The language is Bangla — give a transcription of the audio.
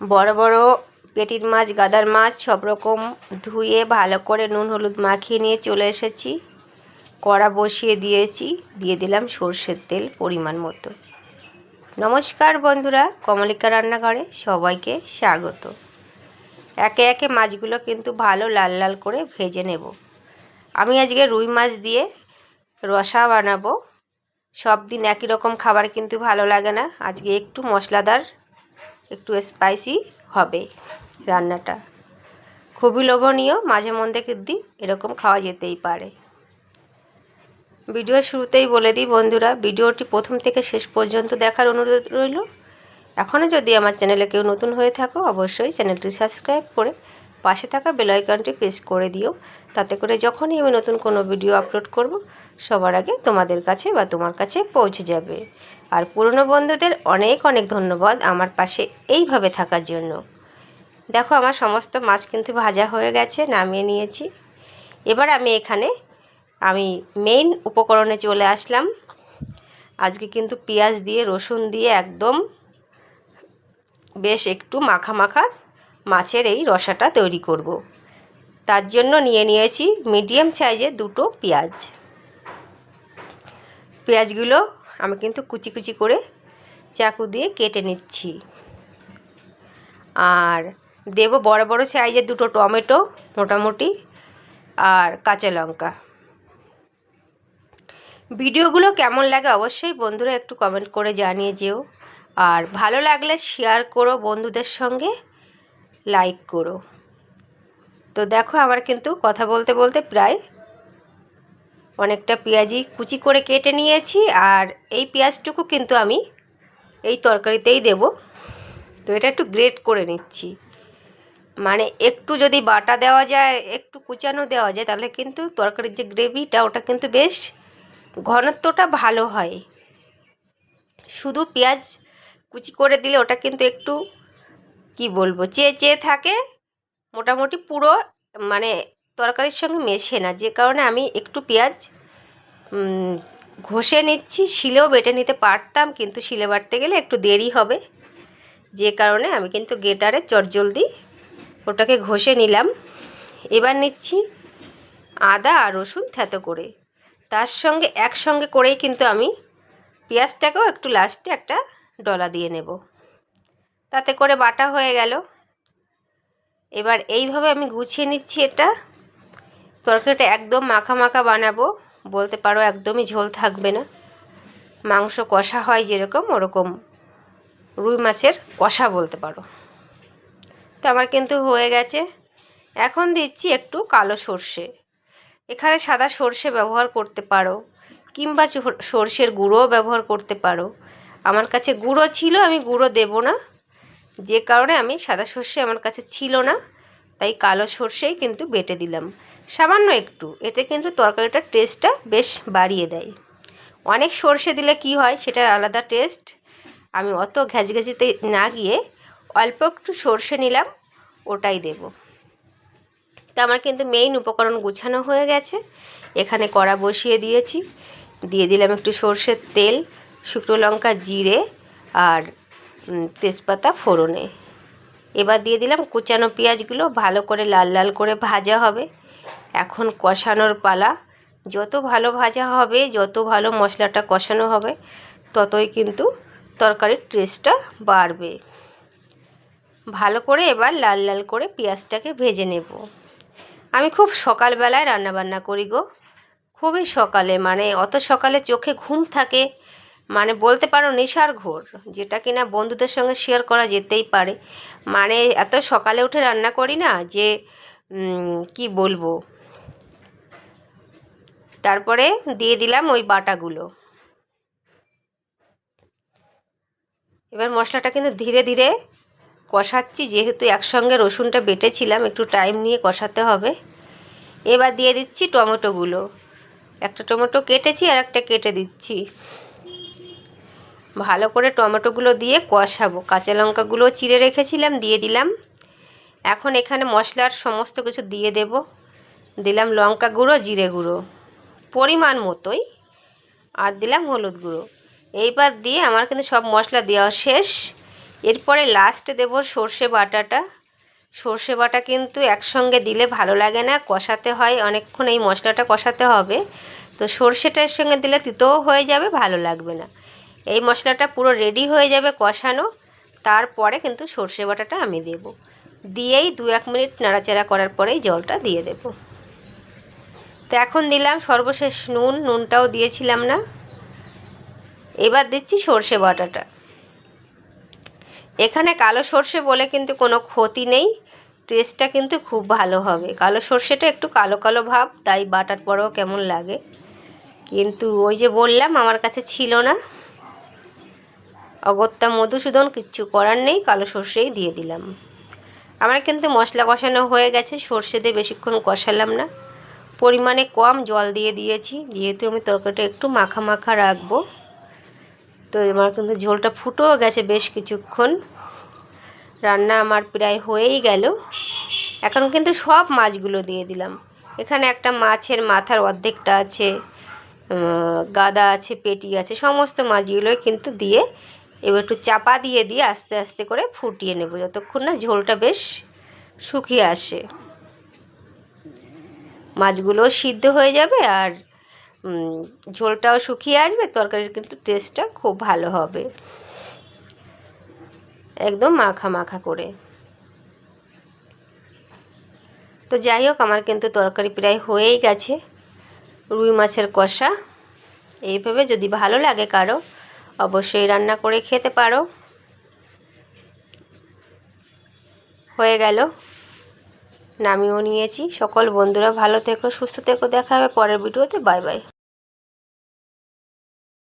বড় বড় পেটির মাছ, গাদার মাছ সব রকম ধুয়ে ভালো করে নুন, হলুদ মাখিয়ে নিয়ে চলে এসেছি। কড়া বসিয়ে দিয়েছি, দিয়ে দিলাম সর্ষের তেল পরিমাণ মতো। নমস্কার বন্ধুরা, কমলিকা রান্নাঘরে সবাইকে স্বাগত। একে একে মাছগুলো কিন্তু ভালো লাল লাল করে ভেজে নেব। আমি আজকে রুই মাছ দিয়ে রসা বানাবো। সব দিন একই রকম খাবার কিন্তু ভালো লাগে না। আজকে একটু মশলাদার একটু স্পাইসি হবে রান্নাটা। খুবই লোভনীয়, মাঝে মধ্যে দিই এরকম খাওয়া যেতেই পারে। ভিডিও শুরুতেই বলে দিই বন্ধুরা, ভিডিওটি প্রথম থেকে শেষ পর্যন্ত দেখার অনুরোধ রইল। এখনও যদি আমার চ্যানেলে কেউ নতুন হয়ে থাকো, অবশ্যই চ্যানেলটি সাবস্ক্রাইব করে পাশে থাকা বেল আইকনটি প্রেস করে দিও। তাতে করে যখনই আমি নতুন কোনো ভিডিও আপলোড করব, সবার আগে তোমাদের কাছে বা তোমার কাছে পৌঁছে যাবে। আর পুরনো বন্ধুদের অনেক অনেক ধন্যবাদ আমার পাশে এইভাবে থাকার জন্য। দেখো আমার সমস্ত মাছ কিন্তু ভাজা হয়ে গেছে, নামিয়ে নিয়েছি। এবার আমি এখানে, আমি মেইন উপকরণে চলে আসলাম। আজকে কিন্তু পেঁয়াজ দিয়ে, রসুন দিয়ে একদম বেশ একটু মাখা মাখা মাছের এই রসাটা তৈরি করব। তার জন্য নিয়ে নিয়েছি মিডিয়াম সাইজের দুটো পেঁয়াজ। পেঁয়াজগুলো আমি কিন্তু কুচি কুচি করে চাকু দিয়ে কেটে নিচ্ছি। আর দেব বড় বড় সাইজের দুটো টমেটো মোটামুটি আর কাঁচা লঙ্কা। ভিডিওগুলো কেমন লাগে অবশ্যই বন্ধুরা একটু কমেন্ট করে জানিয়ে যেও। আর ভালো লাগলে শেয়ার করো বন্ধুদের সঙ্গে। লাইক করো। তো দেখো আমার কিন্তু কথা বলতে বলতে প্রায় অনেকটা পেঁয়াজি কুচি করে কেটে নিয়েছি আর এই পেঁয়াজটুকু কিন্তু আমি এই তরকারিতেই দেব। তো এটা একটু গ্রেট করে নিচ্ছি। মানে একটু যদি বাটা দেওয়া যায়, একটু কুচানো দেওয়া যায়, তাহলে কিন্তু তরকারির যে গ্রেভিটা ওটা কিন্তু বেশ ঘনত্বটা ভালো হয়। শুধু পেঁয়াজ কুচি করে দিলে ওটা কিন্তু একটু কি বলব? চেয়ে চেয়ে থাকে মোটামুটি পুরো মানে তরকারির সঙ্গে মেশে না। যে কারণে আমি একটু পেঁয়াজ ঘষে নিচ্ছি, শিলেও বেটে নিতে পারতাম, কিন্তু শিলে বাটতে গেলে একটু দেরি হবে। যে কারণে আমি কিন্তু গেটারে চটজলদি ওটাকে ঘষে নিলাম। এবার নিচ্ছি আদা আর রসুন থেতো করে। তার সঙ্গে, একসঙ্গে করেই কিন্তু আমি পেঁয়াজটাকেও একটু লাস্টে একটা ডলা দিয়ে নেব। তাতে করে বাটা হয়ে গেল। এবার এইভাবে আমি গুছিয়ে নিচ্ছি এটা। তরকারিটা একদম মাখা মাখা বানাবো, বলতে পারো একদমই ঝোল থাকবে না। মাংস কষা হয় যেরকম ওরকম, রুই মাছের কষা বলতে পারো। তো আমার কিন্তু হয়ে গেছে। এখন দিচ্ছি একটু কালো সর্ষে। এখানে সাদা সর্ষে ব্যবহার করতে পারো, কিংবা সর্ষের গুঁড়োও ব্যবহার করতে পারো। আমার কাছে গুঁড়ো ছিল, আমি গুঁড়ো দেব না। যে কারণে আমি সাদা সর্ষে আমার কাছে ছিল না, তাই কালো সর্ষেই কিন্তু বেটে দিলাম। সামান্য একটু, এতে কিন্তু তরকারিটার টেস্টটা বেশ বাড়িয়ে দেয়। অনেক সর্ষে দিলে কি হয়, সেটার আলাদা টেস্ট আমি অত ঘ্যাচঘ্যাচিতে না গিয়ে অল্প একটু সর্ষে নিলাম, ওটাই দেব। তা আমার কিন্তু মেইন উপকরণ গুছানো হয়ে গেছে। এখানে কড়া বসিয়ে দিয়েছি। দিয়ে দিলাম একটু সর্ষের তেল, শুকনো লঙ্কা, জিরে আর তেজপাতা ফোড়নে। এবার দিয়ে দিলাম কুচানো পেঁয়াজগুলো, ভালো করে লাল লাল করে ভাজা হবে। এখন কষানোর পালা। যত ভালো ভাজা হবে, যত ভালো মশলাটা কষানো হবে, ততই কিন্তু তরকারির টেস্টটা বাড়বে। ভালো করে এবার লাল লাল করে পেঁয়াজটাকে ভেজে নেব। আমি খুব সকালবেলায় রান্নাবান্না করি গো। খুবই সকালে মানে অত সকালে চোখে ঘুম থাকে মানে বলতে পারো নেশার ঘোর, যেটা কিনা বন্ধুদের সঙ্গে শেয়ার করা যেতেই পারে। মানে এত সকালে উঠে রান্না করি না যে কি বলব? তারপরে দিয়ে দিলাম ওই বাটাগুলো। এবার মশলাটা কিন্তু ধীরে ধীরে কষাচ্ছি, যেহেতু একসঙ্গে রসুনটা বেটেছিলাম, একটু টাইম নিয়ে কষাতে হবে। এবার দিয়ে দিচ্ছি টমেটোগুলো। একটা টমেটো কেটেছি আর একটা কেটে দিচ্ছি। ভালো করে টমেটোগুলো দিয়ে কষাবো। কাঁচা লঙ্কাগুলো চিড়ে রেখেছিলাম, দিয়ে দিলাম। এখন এখানে মশলার সমস্ত কিছু দিয়ে দেব। দিলাম লঙ্কা গুঁড়ো, জিরে গুঁড়ো। পরিমাণ মতোই। আর দিলাম হলুদ গুঁড়ো। এইবার দিয়ে আমার কিন্তু সব মশলা দেওয়া শেষ। এরপরে লাস্টে দেব সর্ষে বাটাটা। সর্ষে বাটা কিন্তু একসঙ্গে দিলে ভালো লাগে না, কষাতে হয়, অনেকক্ষণ এই মশলাটা কষাতে হবে। তো সর্ষেটার সঙ্গে দিলে তিতও হয়ে যাবে, ভালো লাগবে না। এই মশলাটা পুরো রেডি হয়ে যাবে কষানো। তারপরে কিন্তু সর্ষে বাটাটা আমি দেব। দিয়েই দু এক মিনিট নাড়াচাড়া করার পরেই জলটা দিয়ে দেব। তো এখন দিলাম সর্বশেষ নুন, নুনটাও দিয়েছিলাম না। এবার দিচ্ছি সর্ষে বাটাটা। এখানে কালো সর্ষে বলে কিন্তু কোনো ক্ষতি নেই। টেস্টটা কিন্তু খুব ভালো হবে। কালো সর্ষেটা একটু কালো কালো ভাব, তাই বাটার পরেও কেমন লাগে। কিন্তু ওই যে বললাম, আমার কাছে ছিল না। অগত্যা মধুসূদন কিচ্ছু করার নেই, কালো সর্ষেই দিয়ে দিলাম। আমার কিন্তু মশলা কষানো হয়ে গেছে, সর্ষে দিয়ে বেশিক্ষণ কষালাম না। পরিমাণে কম জল দিয়ে দিয়েছি, যেহেতু আমি তরকারিটা একটু মাখা মাখা রাখব। তো আমার কিন্তু ঝোলটা ফুটেও গেছে বেশ কিছুক্ষণ। রান্না আমার প্রায় হয়েই গেল। এখন কিন্তু সব মাছগুলো দিয়ে দিলাম। এখানে একটা মাছের মাথার অর্ধেকটা আছে গাদা আছে, পেটি আছে, সমস্ত মাছগুলোই কিন্তু দিয়ে এবার একটু চাপা দিয়ে দিয়ে আস্তে আস্তে করে ফুটিয়ে নেব, যতক্ষণ না ঝোলটা বেশ শুকিয়ে আসে। মাছগুলোও সিদ্ধ হয়ে যাবে আর ঝোলটাও শুকিয়ে আসবে, তরকারির কিন্তু টেস্টটা খুব ভালো হবে। একদম মাখা মাখা করে। তো যাই হোক, আমার কিন্তু তরকারি প্রায় হয়েই গেছে। রুই মাছের কষা, এইভাবে যদি ভালো লাগে কারও অবশ্যই রান্না করে খেতে পারো। হয়ে গেল। নামিয়েও নিয়েছি। সকল বন্ধুরা ভালো থেকো, সুস্থ থেকো। দেখা হবে পরের ভিডিওতে। Bye bye.